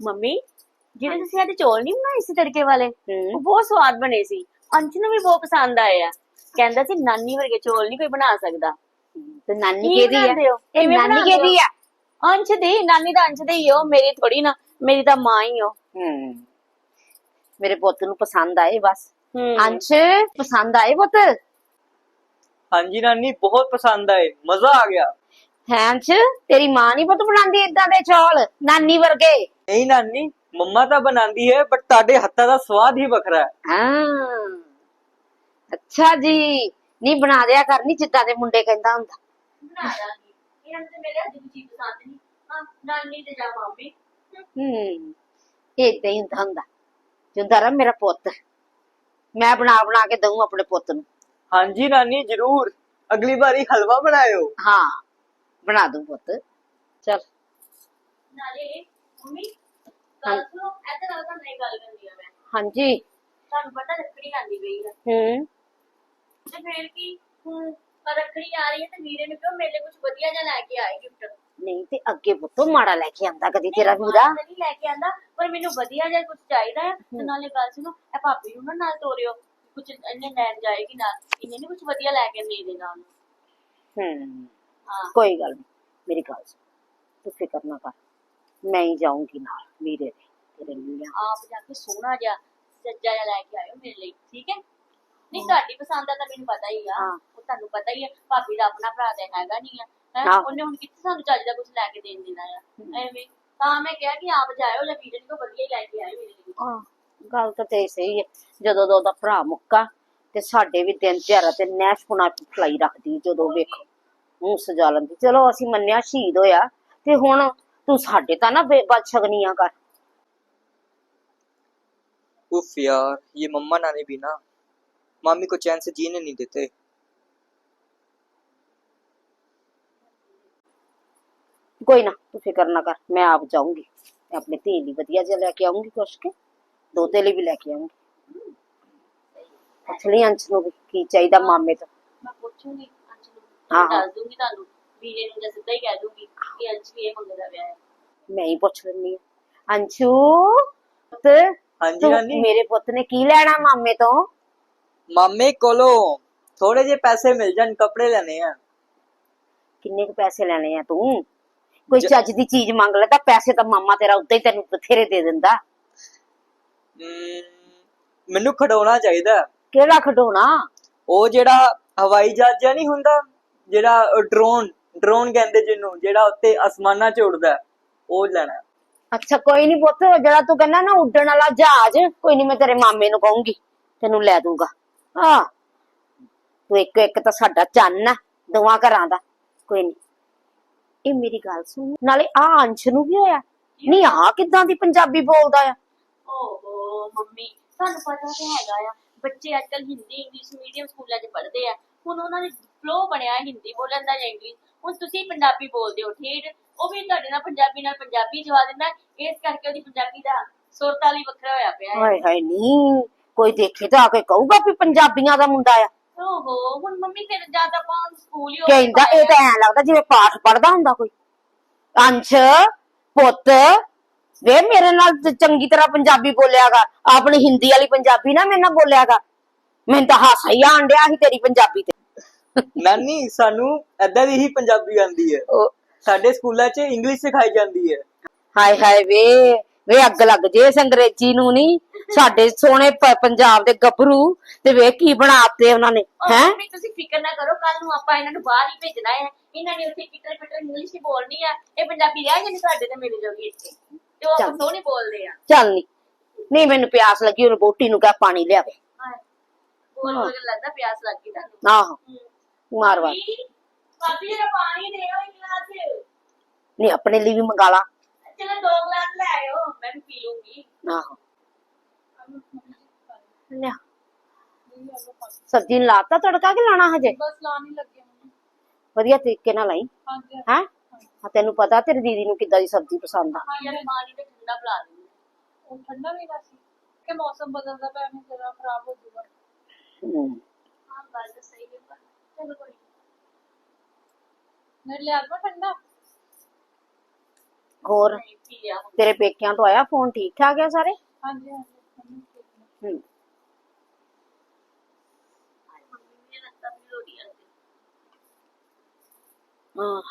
Mummy ਜਿਹੜੇ ਤੁਸੀਂ ਅੱਜ ਚੌਲ ਨਹੀਂ ਬਣਾਏ ਸੀ ਤੜਕੇ ਵਾਲੇ? ਉਹ ਹੂੰ ਬਹੁਤ ਸਵਾਦ ਬਣੇ ਸੀ। ਅੰਸ਼ ਨੂੰ ਵੀ ਬਹੁਤ ਪਸੰਦ ਆਏ ਆ। ਕਹਿੰਦਾ ਸੀ ਨਾਨੀ ਵਰਗੇ ਚੌਲ ਨਹੀਂ ਕੋਈ ਬਣਾ ਸਕਦਾ। ਤੇ ਨਾਨੀ ਕੀ ਕਿਹਦੀ ਬਣਾਉਂਦੇ ਹੋ? ਆ ਇਹ ਕਿਵੇਂ ਨਾਨੀ ਬਣਾਉਂਦੇ ਕਿਹਦੀ ਆ? ਅੰਸ਼ ਦੀ ਨਾਨੀ ਦਾ ਅੰਸ਼ ਦੇ ਹੀ ਹੋ ਮੇਰੀ ਥੋੜੀ ਨਾ ਮੇਰੀ ਤਾਂ ਮਾਂ ਹੀ ਹੋ ਹੂੰ। ਮੇਰੇ ਪੁੱਤ ਨੂੰ ਪਸੰਦ ਆਏ ਬਸ। ਹੂੰ। ਅੰਸ਼ ਪਸੰਦ ਆਏ ਪੁੱਤ? ਹਾਂਜੀ ਨਾਨੀ ਬਹੁਤ ਪਸੰਦ ਆਏ। ਮਜ਼ਾ ਆ ਗਿਆ। ਹੈ ਅੰਸ਼ ਤੇਰੀ ਮਾਂ ਨਹੀਂ ਪੁੱਤ ਬਣਾਉਂਦੀ ਇਦਾਂ ਦੇ ਚੌਲ? ਨਾਨੀ ਵਰਗੇ? ਨਹੀਂ ਨਾਨੀ ਮੰਮਾ ਤਾਂ ਬਣਾਉਂਦੀ ਹੈ ਬਟ ਤੁਹਾਡੇ ਹੱਥਾਂ ਦਾ ਸਵਾਦ ਹੀ ਵੱਖਰਾ ਹੈ। ਹਾਂ। ਅੱਛਾ ਜੀ। ਨਹੀਂ ਬਣਾ ਦਿਆ ਕਰਨੀ ਜਿੱਦਾਂ ਦੇ ਮੁੰਡੇ ਕਹਿੰਦਾ ਹੁੰਦਾ। ਬਣਾ ਦਾਂਗੀ। ਇਹਨਾਂ ਨੂੰ ਤੇ ਮੇਰੇ ਹੱਥ ਦੀ ਚੀਜ਼ ਪਸੰਦ ਨਹੀਂ। ਹਾਂ ਨਾਨੀ ਤੇ ਜਾ ਮੰਮੀ ਹੂੰ। ਏਦਾਂ ਹੀ ਹੁੰਦਾ ਹੁੰਦਾ। ਜਿੰਦਾ ਰ ਮੇਰਾ ਪੁੱਤ ਮੈਂ ਬਣਾ ਬਣਾ ਕੇ ਦਊਂ ਆਪਣੇ ਪੁੱਤ ਨੂੰ। ਹਾਂਜੀ ਨਾਨੀ ਜ਼ਰੂਰ। ਅਗਲੀ ਵਾਰੀ ਹਲਵਾ ਬਣਾਇਓ। ਹਾਂ। ਬਣਾ ਦੂੰ ਪੁੱਤ। ਚਲ। ਨਾਲੇ ਮੰਮੀ ਗੱਲ ਸੁਣੋ ਇੱਧਰ ਆ ਤਾਂ ਨਹੀਂ ਗੱਲ ਕਰਨੀ ਆ ਮੈਂ। ਹਾਂਜੀ। ਤੁਹਾਨੂੰ ਪਤਾ ਰੱਖੜੀ ਆਂਦੀ ਪਈ ਆ। ਹੂੰ। ਤੇ ਫੇਰ ਕੀ ਹੁਣ ਰੱਖੜੀ ਆ ਰਹੀ ਹੈ ਤੇ ਵੀਰੇ ਨੂੰ ਕਿਉਂ ਮੇਰੇ ਲਈ ਕੁਝ ਵਧੀਆ ਜਿਹਾ ਲੈ ਕੇ ਆਏ ਗਿਫਟ ਨਹੀਂ ਤੇ ਅੱਗੇ ਪੁੱਤੋਂ ਮਾੜਾ ਲੈ ਕੇ ਆਂਦਾ ਕਦੀ ਤੇਰਾ ਵੀਰਾ ਨਹੀਂ ਲੈ ਕੇ ਆਂਦਾ ਪਰ ਮੈਨੂੰ ਵਧੀਆ ਜਿਹਾ ਕੁਝ ਚਾਹੀਦਾ ਹੈ ਤੇ ਨਾਲੇ ਗੱਲ ਸੁਣੋ ਇਹ ਭਾਬੀ ਨੂੰ ਨਾ ਨਾਲ ਤੋਰਿਓ। ਕੁਝ ਇਹਨੇ ਲੈਣ ਜਾਏਗੀ ਨਾਲ ਇਹਨੇ ਨਹੀਂ ਕੁਝ ਵਧੀਆ ਲੈ ਕੇ ਦੇ ਦੇਣਾ ਉਹਨੂੰ। ਹੂੰ। ਹਾਂ। ਕੋਈ ਗੱਲ ਨਹੀਂ ਮੇਰੀ ਗੱਲ ਸੁਣ। ਤੂੰ ਫਿਕਰ ਨਾ ਕਰ। ਮੈਂ ਹੀ ਜਾਊਂਗੀ ਨਾਲ ਦੇ ਤੇਰੇ ਆਪ ਜਾ ਕੇ ਸੋਹਣਾ ਜਿਹਾ ਸੱਜਾ ਜਿਹਾ ਲੈ ਕੇ ਆਇਓ ਮੇਰੇ ਲਈ ਠੀਕ ਹੈ? ਨਹੀਂ ਤੁਹਾਡੀ ਪਸੰਦ ਦਾ ਤਾਂ ਮੈਨੂੰ ਪਤਾ ਹੀ ਆ ਹਾਂ। ਉਹ ਤੁਹਾਨੂੰ ਪਤਾ ਹੀ ਹੈ ਭਾਬੀ ਦਾ ਆਪਣਾ ਭਰਾ ਤਾਂ ਹੈਗਾ ਨਹੀਂ ਆ ਹੈਂ? ਹਾਂ। ਉਹਨੇ ਹੁਣ ਕਿੱਥੇ ਸਾਨੂੰ ਚੱਜ ਦਾ ਕੁਝ ਲੈ ਕੇ ਦੇਣ ਦੇਣਾ ਆ ਐਵੇਂ। ਤਾਂ ਮੈਂ ਕਿਹਾ ਕਿ ਆਪ ਜਾਇਓ ਜਾਂ ਵੀਰੇ ਨੂੰ ਵਧੀਆ ਹੀ ਲੈ ਕੇ ਆਇਓ ਮੇਰੇ ਲਈ। ਹਾਂ ਗੱਲ ਤਾਂ ਤੇ ਸਹੀ ਹੈ ਜਦੋਂ ਦਾ ਉਹਦਾ ਭਰਾ ਮੁੱਕਾ ਤੇ ਸਾਡੇ ਵੀ ਦਿਨ ਤਿਉਹਾਰਾਂ ਤੇ ਨੈਸ਼ ਪੁਣਾ ਫਲਾਈ ਰੱਖਦੀ ਜਦੋਂ ਵੇਖੋ। ਮੂੰਹ ਸਜਾ ਲੈਂਦੀ। ਚਲੋ ਅਸੀਂ ਮੰਨਿਆ ਸ਼ਹੀਦ ਹੋਇਆ ਤੇ ਹੁਣ ਤੂੰ ਸਾਡੇ ਤਾਂ ਨਾ ਬਦਸ਼ਗਨੀਆਂ ਕਰ उफ यार ये मम्मा नानी भी ना मामी को चैन से जीने नहीं देते ਕੋਈ ਨਾ ਤੂੰ ਫਿਕਰ ਨਾ ਕਰ ਮੈਂ ਆਪ ਜਾਊਂਗੀ ਮੈਂ ਆਪਣੇ ਧੀ ਲਈ ਵਧੀਆ ਜਿਹਾ ਲੈ ਕੇ ਆਉਂਗੀ ਕੁਛ ਕੇ ਦੋਤੇ ਲਈ ਵੀ ਲੈ ਕੇ ਆਉਂਗੀ ਅਸਲੀ ਅੰਸ਼ ਨੂੰ ਵੀ ਕੀ ਚਾਹੀਦਾ ਮਾਮੇ ਤੋਂ ਮੈਂ ਪੁੱਛੂੰਗੀ ਅੰਸ਼ ਨੂੰ ਹਾਂ, ਮੈਂ ਹਾਂ। ਦੱਸ ਦੂੰਗੀ ਤੁਹਾਨੂੰ ਮੈਂ ਹੀ ਪੁੱਛ ਲੈਣੀ ਅੰਸ਼ੂ ਪੁੱਤ ਹਾਂਜੀ ਤੂੰ ਮੇਰੇ ਪੁੱਤ ਨੇ ਕੀ ਲੈਣਾ ਮਾਮੇ ਤੋਂ? ਮਾਮੇ ਕੋਲੋਂ ਥੋੜੇ ਜਿਹੇ ਪੈਸੇ ਮਿਲ ਜਾਣ ਕੱਪੜੇ ਲੈਣੇ ਆ। ਕਿੰਨੇ ਕੁ ਪੈਸੇ ਲੈਣੇ ਆ ਤੂੰ? ਕੋਈ ਚੱਜ ਦੀ ਚੀਜ਼ ਮੰਗ ਲੈ ਤਾਂ ਪੈਸੇ ਤਾਂ ਮਾਮਾ ਤੇਰਾ ਉੱਤੇ ਹੀ ਤੈਨੂੰ ਬਥੇਰੇ ਦੇ ਦਿੰਦਾ। ਮੈਨੂੰ ਖਡੋਣਾ ਚਾਹੀਦਾ। ਕਿਹੜਾ ਖਡੋਣਾ? ਉਹ ਜਿਹੜਾ ਹਵਾਈ ਜਹਾਜ਼ ਜਿਹਾ ਨਹੀਂ ਹੁੰਦਾ ਜਿਹੜਾ ਡਰੋਨ ਡਰੋਨ ਕਹਿੰਦੇ ਜਿਹਨੂੰ ਜਿਹੜਾ ਉੱਤੇ ਅਸਮਾਨਾਂ 'ਚ ਉੱਡਦਾ ਉਹ ਲੈਣਾ। ਅੱਛਾ ਕੋਈ ਨਹੀਂ ਪੁੱਤ ਜਿਹੜਾ ਤੂੰ ਕਹਿੰਦਾ ਨਾ ਉੱਡਣ ਵਾਲਾ ਜਹਾਜ਼ ਕੋਈ ਨਹੀਂ ਮੈਂ ਤੇਰੇ ਮਾਮੇ ਨੂੰ ਕਹੂੰਗੀ ਤੈਨੂੰ ਲੈ ਦੂੰਗਾ। ਹਾਂ। ਤੂੰ ਇੱਕ ਇੱਕ ਤਾਂ ਸਾਡਾ ਚੰਨ ਆ ਦੋਵਾਂ ਘਰਾਂ ਦਾ ਕੋਈ ਨਹੀਂ ਇਹ ਮੇਰੀ ਗੱਲ ਸੁਣ ਨਾਲੇ ਆ ਅੰਸ਼ ਨੂੰ ਵੀ ਹੋਇਆ। ਨਹੀਂ ਆ ਕਿਦਾਂ ਦੀ ਪੰਜਾਬੀ ਬੋਲਦਾ ਆ? ਓਹੋ ਮੰਮੀ ਤੁਹਾਨੂੰ ਪਤਾ ਤੇ ਹੈਗਾ ਆ ਬੱਚੇ ਅੱਜਕੱਲ ਹਿੰਦੀ ਇੰਗਲਿਸ਼ ਮੀਡੀਅਮ ਸਕੂਲਾਂ 'ਚ ਪੜ੍ਹਦੇ ਆ। ਹੁਣ ਉਹਨਾਂ ਦੇ ਫਲੋ ਬਣਿਆ ਹਿੰਦੀ ਬੋਲਣ ਦਾ ਜਾਂ ਇੰਗਲਿਸ਼ ਹੁਣ ਤੁਸੀਂ ਪੰਜਾਬੀ ਬੋਲਦੇ ਹੋ ਠੀਕ? ਉਹ ਵੀ ਤੁਹਾਡੇ ਨਾਲ ਪੰਜਾਬੀ ਨਾਲ ਪੰਜਾਬੀ ਜਵਾ ਦਿੰਦਾ ਇਸ ਕਰਕੇ ਉਹਦੀ ਪੰਜਾਬੀ ਦਾ ਸੁਰ ਤਾਲ ਹੀ ਵੱਖਰਾ ਹੋਇਆ ਪਿਆ ਹੈ। ਹਾਏ ਹਾਏ ਨਹੀਂ ਕੋਈ ਦੇਖੇ ਤਾਂ ਆ ਕੇ ਕਹੂਗਾ ਵੀ ਪੰਜਾਬੀਆਂ ਦਾ ਮੁੰਡਾ ਆ। ਓਹੋ ਹੁਣ ਮੰਮੀ ਫਿਰ ਜਾਂ ਤਾਂ ਆਪਾਂ ਸਕੂਲ ਹੀ ਕਹਿੰਦਾ ਇਹ ਤਾਂ ਐ ਲੱਗਦਾ ਜਿਵੇਂ ਪਾਠ ਪੜਦਾ ਹੁੰਦਾ ਕੋਈ। ਅੰਸ਼ ਪੁੱਤ ਵੇ ਮੇਰੇ ਨਾਲ ਤੇ ਚੰਗੀ ਤਰ੍ਹਾਂ ਪੰਜਾਬੀ ਬੋਲਿਆਗਾ। ਆਪਣੀ ਹਿੰਦੀ ਵਾਲੀ ਪੰਜਾਬੀ ਨਾ ਮੇਰੇ ਨਾਲ ਬੋਲਿਆਗਾ। ਮੈਨੂੰ ਤਾਂ ਹਾਸਾ ਹੀ ਆਣ ਡਿਆ ਸੀ ਤੇਰੀ ਪੰਜਾਬੀ ਤੇ। ਨਾਨੀ ਸਾਨੂੰ ਏਦਾਂ ਦੀ ਹੀ ਪੰਜਾਬੀ ਆਂਦੀ ਹੈ। ਉਹ ਸਾਡੇ ਸਕੂਲਾਂ 'ਚ ਇੰਗਲਿਸ਼ ਸਿਖਾਈ ਜਾਂਦੀ ਹੈ। ਹਾਏ ਹਾਏ ਵੇ ਵੇ ਅੱਗ ਲੱਗ ਜੇ ਇਸ ਅੰਗਰੇਜ਼ੀ ਨੂੰ ਨਹੀਂ ਸਾਡੇ ਸੋਹਣੇ ਪ- ਪੰਜਾਬ ਦੇ ਗੱਭਰੂ ਤੇ ਵੇ ਕੀ ਬਣਾਤੇ ਉਹਨਾਂ ਨੇ ਹੈ? ਮੰਮੀ ਤੁਸੀਂ ਫਿਕਰ ਨਾ ਕਰੋ ਕੱਲ ਨੂੰ ਆਪਾਂ ਇਹਨਾਂ ਨੂੰ ਬਾਹਰ ਹੀ ਭੇਜਣਾ ਹੈ। ਇਹਨਾਂ ਨੇ ਉੱਥੇ ਕਿਟਰ ਪਿਟਰ ਇੰਗਲਿਸ਼ ਹੀ ਬੋਲਣੀ ਆ। ਇਹ ਪੰਜਾਬੀ ਰਹਿ ਜਾਣੀ ਸਾਡੇ ਤੇ ਮਿਲ ਜਾਊਗੀ ਇੱਥੇ। ਤੇ ਉਹ ਆਪਾਂ ਚੱਲ। ਸੋਹਣੀ ਬੋਲਦੇ ਆ। ਚੱਲ ਨਹੀਂ ਨਹੀਂ ਮੈਨੂੰ ਪਿਆਸ ਲੱਗੀ ਉਹਨੂੰ ਬੋਟੀ ਨੂੰ ਕਹ ਪਾਣੀ ਲਿਆਵੇ। ਬੋਲ ਬੋਲ ਕੇ ਲੱਗਦਾ ਪਿਆਸ ਲੱਗ ਗਈ ਤੁਹਾਨੂੰ। ਆਹੋ। ਮਾਰ ਭਾਬੀ ਭਾਬੀ ਜਰਾ ਪਾਣੀ ਦੇ ਆਓ ਇੱਕ ਗਲਾਸ। ਨਹੀਂ ਆਪਣੇ ਲਈ ਵੀ ਮੰਗਾ ਲਾ। ਚਲੋ ਦੋ ਗਲਾਸ ਲੈ ਆਇਓ ਮੈਂ ਵੀ ਪੀ ਲੂੰਗੀ। ਆਹੋ। ਲਿਆ। ਸਬਜ਼ੀ ਨੂੰ ਲਾਤਾ ਤੜਕਾ ਕਿ ਲਾਣਾ ਹਜੇ? ਬਸ ਲਾਣ ਹੀ ਲੱਗੇ ਵਧੀਆ ਤਰੀਕੇ ਨਾਲ ਲਾਈ। ਹਾਂਜੀ ਹੈ? ਹਾਂ ਤੈਨੂੰ ਪਤਾ ਤੇਰੀ ਦੀਦੀ ਨੂੰ ਕਿੱਦਾਂ ਦੀ ਸਬਜ਼ੀ ਪਸੰਦ ਆ। ਹਾਂ ਯਾਰ ਪਾਣੀ ਤੇ ਠੰਡਾ ਪਿਲਾ ਦਿੰਦੀ ਉਹ ਠੰਡਾ ਵੀ ਨਾ ਸੀ। ਕਿ ਮੌਸਮ ਬਦਲਦਾ ਪਿਆ ਮੈਂ ਜਰਾ ਖਰਾਬ ਹੋ ਜਾਊਗਾ। ਹੂੰ। ਹਾਂ ਗੱਲ ਸਹੀ ਹੈ ਪਰ ਚਲੋ ਕੋਈ ਨੀ। ਮੇਰੇ ਲਿਆ ਦਵਾ ਠੰਡਾ ਹੋਰ ਨਹੀਂ ਪੀ ਲਿਆ ਹੁਣ। ਤੇਰੇ ਪੇਕਿਆਂ ਤੋਂ ਆਇਆ ਫੋਨ ਠੀਕ ਠਾਕ ਆ ਸਾਰੇ ਹਾਂਜੀ ਹਾਂਜੀ ਮੰਮੀ ਠੀਕ ਨੇ। ਹੂੰ ਹਾਏ ਮੰਮੀ ਮੇਰੇ ਲੱਤਾਂ ਵੀ ਲੋੜੀਆਂ ਸੀ ਹਾਂ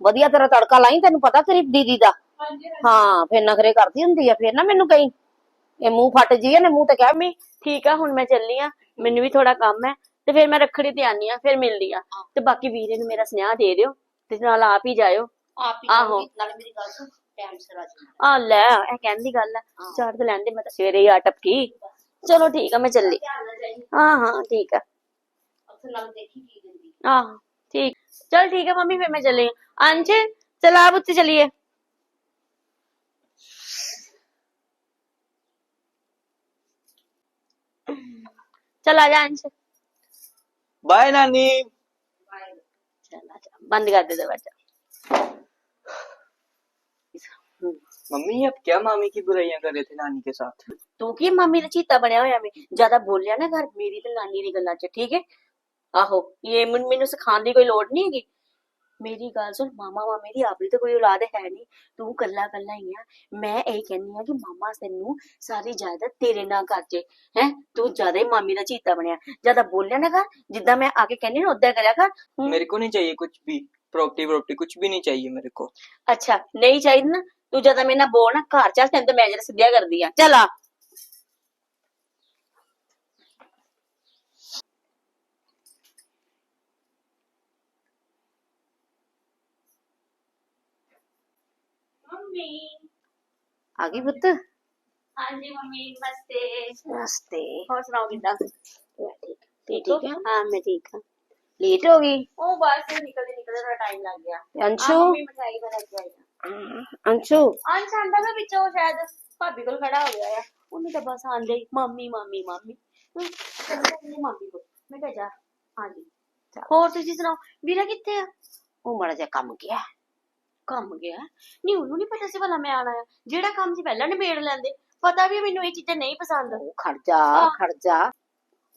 ਵਧੀਆ ਤੇਰਾ ਤੜਕਾ ਲਾਈ ਤੈਨੂੰ ਪਤਾ ਤੇਰੀ ਦੀਦੀ ਦਾ ਹਾਂਜੀ ਹਾਂਜੀ ਹਾਂ ਫਿਰ ਨਖਰੇ ਕਰਦੀ ਹੁੰਦੀ ਆ ਫਿਰ ਨਾ ਮੈਨੂੰ ਕਹੀਂ ਇਹ ਮੂੰਹ ਫੱਟ ਜੀ ਇਹਨੇ ਮੂੰਹ ਤੇ ਕਹਿ ਮੈਂ ਠੀਕ ਆ ਹੁਣ ਮੈਂ ਚੱਲੀ ਆ ਮੈਨੂੰ ਵੀ ਥੋੜਾ ਕੰਮ ਹੈ ਤੇ ਫਿਰ ਮੈਂ ਰੱਖੜੀ ਤੇ ਆਨੀ ਆ ਫਿਰ ਮਿਲਦੀ ਆ। ਤੇ ਬਾਕੀ ਵੀਰੇ ਨੂੰ ਮੇਰਾ ਸਨੇਹਾ ਦੇ ਦਿਓ ਤੇ ਨਾਲ ਆਪ ਹੀ ਜਾਇਓ। ਆਪ ਹੀ ਆਹੋ। ਜਾਊਗੀ, ਮੇਰੀ ਗੱਲ ਆ ਲੈ ਇਹ ਕਹਿਣ ਗੱਲ ਆ ਚਾਰ ਤੇ ਲੈਣ ਦੇ ਮੈਂ ਤਾਂ ਹੀ ਆ ਟਪਕੀ। ਚਲੋ ਠੀਕ ਆ ਮੈਂ ਚੱਲੀ। ਹਾਂ ਹਾਂ ਠੀਕ ਆ। ਆਹ ਠੀਕ। ਚਲ ਠੀਕ ਆ ਮੰਮੀ ਫੇਰ ਮੈਂ ਚੱਲੀ ਆ। ਅੰਸ਼ ਚਲ ਆਪ ਉੱਤੇ ਚਲੀਏ। ਚਲ ਆ ਜਾ ਅੰਸ਼। बाय नानी। बंद कर दे दरवाज़ा मम्मी अब क्या मामी की बुराइयाँ कर रहे थे नानी के साथ? तू की मामी ने चीता बनया होया मैं? ज़्यादा बोल लिया ना घर मेरी तो नानी की गल्ला च ठीक है? आहो ये मैनू सिखाने की कोई लोड़ नहीं है ਮੇਰੀ ਗੱਲ ਸੁਣ ਮਾਮਾ ਮਾਮੇ ਦੀ ਆਪਣੀ ਤਾਂ ਕੋਈ ਔਲਾਦ ਹੈ ਨਹੀਂ ਤੂੰ ਕੱਲਾ ਕੱਲਾ ਹੀ ਆ ਮੈਂ ਇਹ ਕਹਿੰਨੀ ਆ ਕਿ ਮਾਮਾ ਤੈਨੂੰ ਸਾਰੀ ਜਾਇਦਾਦ ਤੇਰੇ ਨਾਂ ਕਰ ਜੇ ਹੈ ਤੂੰ ਜਿਆਦਾ ਹੀ ਮਾਮੀ ਦਾ ਚੀਤਾ ਬਣਿਆ ਜਿਆਦਾ ਬੋਲਿਆ ਨਾ ਕਰ ਜਿੱਦਾਂ ਮੈਂ ਆ ਕੇ ਕਹਿੰਨੀ ਨਾ ਉਦਾਂ ਕਰਿਆ ਕਰ ਹੂੰ। मेरे को नहीं चाहिए कुछ भी प्रॉपर्टी प्रॉपर्टी कुछ भी नहीं चाहिए मेरे को ਅੱਛਾ ਨਹੀਂ ਚਾਹੀਦਾ ਨਾ ਤੂੰ ਜਿਆਦਾ ਮੇਰੇ ਨਾਲ ਬੋਲ ਨਾ ਘਰ ਚੱਲ ਤੈਨੂੰ ਤਾਂ ਮੈਂ ਜਰਾ ਸਿੱਧਿਆ ਕਰਦੀ ਆ ਚੱਲ ਆ ਮੰਮੀ ਆ ਗਈ ਪੁੱਤ ਹਾਂਜੀ ਮੰਮੀ ਨਮਸਤੇ ਨਮਸਤੇ ਹੋਰ ਸੁਣਾਓ ਕਿੱਦਾਂ ਮੈਂ ਠੀਕ ਠੀਕ ਠੀਕ ਹੋ ਹੈ ਹਾਂ ਮੈਂ ਠੀਕ ਹਾਂ ਲੇਟ ਹੋ ਗਈ ਉਹ ਬਸ ਨਿਕਲਦੇ ਨਿਕਲਦੇ ਥੋੜਾ ਟਾਈਮ ਲੱਗ ਗਿਆ ਤੇ ਆ ਅੰਸ਼ੂ ਮੰਮੀ ਮਠਾਈ ਬਣਾ ਕੇ ਆਈ ਆ ਅੰਸ਼ੂ ਅੰਸ਼ ਆਂਦਾ ਵਾ ਵਿੱਚੋਂ ਸ਼ਾਇਦ ਭਾਬੀ ਕੋਲ ਖੜਾ ਹੋ ਗਿਆ ਆ ਉਹਨੇ ਤਾਂ ਬਸ ਆਂਦੇ ਹੀ ਮੰਮੀ ਮੰਮੀ ਮੰਮੀ ਹਮ, ਕਹਿੰਦਾ ਕਹਿੰਦੀ ਮੰਮੀ ਕੋਲ ਮੈਂ ਕਿਹਾ ਜਾ ਹਾਂਜੀ ਹੋਰ ਤੁਸੀਂ ਸੁਣਾਓ ਵੀਰਾ ਕਿੱਥੇ ਆ ਉਹ ਮਾੜਾ ਜਿਹਾ ਕੰਮ ਗਿਆ ਕੰਮ ਗਿਆ ਨਹੀਂ ਉਹਨੂੰ ਨਹੀਂ ਪਤਾ ਸੀ ਭਲਾ ਮੈਂ ਆਣਾ ਜਿਹੜਾ ਕੰਮ ਸੀ ਪਹਿਲਾਂ ਨਿਬੇੜ ਲੈਂਦੇ। ਪਤਾ ਵੀ ਮੈਨੂੰ ਇਹ ਚੀਜ਼ਾਂ ਨਹੀਂ ਪਸੰਦ। ਉਹ ਖੜ ਜਾ ਹਾਂ। ਖੜ ਜਾ।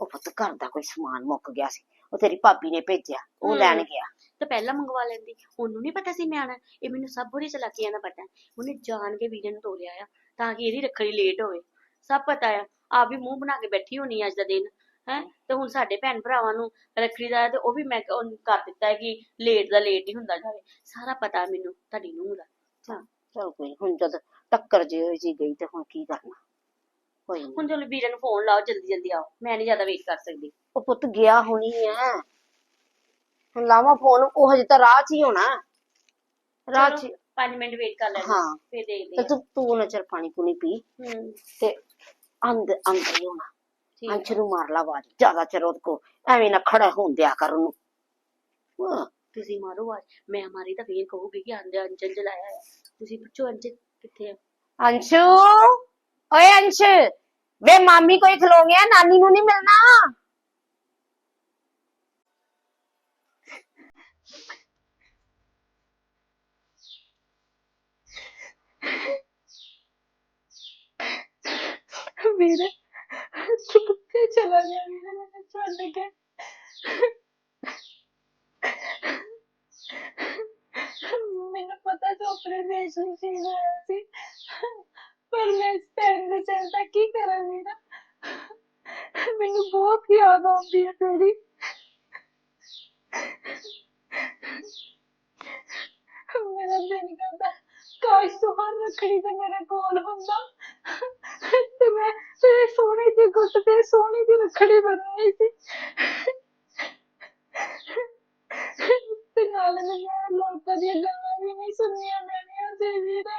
ਉਹ ਪੁੱਤ ਘਰ ਦਾ ਕੋਈ ਸਮਾਨ ਮੁੱਕ ਗਿਆ ਸੀ। ਉਹ ਤੇਰੀ ਭਾਬੀ ਨੇ ਭੇਜਿਆ। ਉਹ। ਲੈਣ ਗਿਆ। ਤਾਂ ਪਹਿਲਾਂ ਮੰਗਵਾ ਲੈਂਦੀ। ਉਹਨੂੰ ਨਹੀਂ ਪਤਾ ਸੀ ਮੈਂ ਆਣਾ ਇਹ ਮੈਨੂੰ ਸਭ ਬੜੀ ਚਲਾਕੀਆਂ ਦਾ ਪਤਾ ਉਹਨੇ ਜਾਣ ਕੇ ਵੀਰੇ ਨੂੰ ਤੋਲਿਆ ਆ ਤਾਂ ਕਿ ਇਹਦੀ ਰੱਖੜੀ ਲੇਟ ਹੋਵੇ। ਸਭ ਪਤਾ ਆ। ਆਪ ਵੀ ਮੂੰਹ ਬਣਾ ਕੇ ਬੈਠੀ ਹੋਣੀ ਅੱਜ ਦਾ ਦਿਨ। ਹੈ? ਤੇ ਹੁਣ ਸਾਡੇ ਭੈਣ ਭਰਾਵਾਂ ਨੂੰ ਰੱਖੜੀ ਦਾ ਤੇ ਉਹ ਵੀ ਮੈਂ ਕ- ਉਹਨੂੰ ਕਰ ਦਿੱਤਾ ਹੈ ਕਿ ਲੇਟ ਦਾ ਲੇਟ ਹੀ ਹੁੰਦਾ ਜਾਵੇ। ਸਾਰਾ ਪਤਾ ਮੈਨੂੰ ਤੁਹਾਡੀ ਨੂੰ ਦਾ। ਹਾਂ ਚਲ ਕੋਈ ਹੁਣ ਜਦ ਟੱਕਰ ਜੇ ਹੋਈ ਜੀ ਗਈ ਤੇ ਹੁਣ ਕੀ ਕਰਨਾ? ਕੋਈ ਨੀ। ਹੁਣ ਚਲੋ ਵੀਰੇ ਨੂੰ ਫੋਨ ਲਾਓ ਜਲਦੀ ਜਲਦੀ ਆਓ। ਮੈਂ ਨਹੀਂ ਜ਼ਿਆਦਾ ਵੇਟ ਕਰ ਸਕਦੀ। ਉਹ ਪੁੱਤ ਗਿਆ ਹੋਣੀ ਐ ਹੁਣ ਲਾਵਾਂ ਫੋਨ ਉਹ ਹਜੇ ਤਾਂ ਰਾਹ 'ਚ ਹੀ ਹੋਣਾ। ਰਾਹ 'ਚ ਹੀ- 5 ਮਿੰਟ ਵੇਟ ਕਰ ਲੈਣਾ ਹਾਂ। ਫਿਰ ਤੇ ਦੇਖਦੇ ਤੂੰ ਤੂੰ ਨਾ ਚਿਰ ਪਾਣੀ ਪੂਣੀ ਪੀ ਹਾਂ। ਹੂੰ ਤੇ ਅੰਦਰ ਅੰਦਰ ਹੀ ਹੋਣਾ। ਠੀਕ ਅੰਸ਼ ਨੂੰ ਮਾਰ ਲਾ ਆਵਾਜ਼ ਜ਼ਿਆਦਾ ਚਿਰ ਉਹਦੇ ਕੋ ਐਵੇਂ ਨਾ ਖੜਾ ਹੋਣ ਦਿਆ ਕਰ ਉਹਨੂੰ। ਵਾਹ, ਤੁਸੀਂ ਮਾਰੋ ਆਵਾਜ਼ ਮੈਂ ਮਾਰੀ ਤਾਂ ਫੇਰ ਕਹੂਗੀ ਕਿ ਆਂਦੇ ਅੰਜਨ ਜਲਾਇਆ ਤੁਸੀਂ ਪੁੱਛੋ ਅੰਜਨ ਕਿੱਥੇ ਆ? ਅੰਸ਼ੂ! ਓਏ ਅੰਸ਼! ਵੇ ਮਾਮੀ ਕੋਈ ਖਲੋ ਗਿਆ ਨਾਨੀ ਨੂੰ ਨਹੀਂ ਮਿਲਣਾ? ਵੀਰੇ ਤੂੰ ਕਿੱਥੇ ਚਲਾ ਗਿਆ ਵੀਰੇ ਮੈਨੂੰ ਛੱਡ ਕੇ ਮੈਨੂੰ ਪਤਾ ਸੀ ਆਪਰੇਸ਼ਨ ਸੀ ਹੋਇਆ ਸੀ। ਪਰ ਮੈਂ ਇਸ ਟਾਈਮ ਦੇ ਚੱਲਦਾ ਕੀ ਕਰਾਂ ਵੀਰਾ ਮੈਨੂੰ ਬਹੁਤ ਯਾਦ ਆਉਂਦੀ ਹੈ ਤੇਰੀ। ਮੇਰਾ ਦਿਲ ਕਰਦਾ ਕਾਸ਼ ਤੂੰ ਰੱਖੜੀ ਤੇ ਮੇਰੇ ਕੋਲ ਹੁੰਦਾ। ਤੇ ਮੈਂ ਤੇਰੇ ਸੋਹਣੇ ਦੀ ਗੁੱਟ ਤੇ ਸੋਹਣੀ ਦੀ ਰੱਖੜੀ ਬਣਾਈ ਸੀ। ਤੇ ਨਾਲ ਮੈਂ ਲੋਕਾਂ ਦੀਆਂ ਗੱਲਾਂ ਵੀ ਨਹੀਂ ਸੁਣੀਆਂ ਮੈਂਆਂ ਸੀ ਵੀਰਾ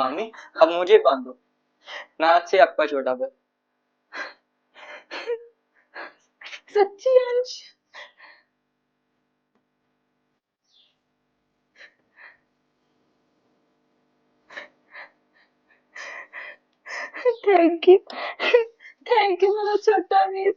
मामी, अब मुझे बांधो। नाथ से आपका छोटा भाई सच्ची अंश। थैंक यू थैंक यू मेरा छोटा वीर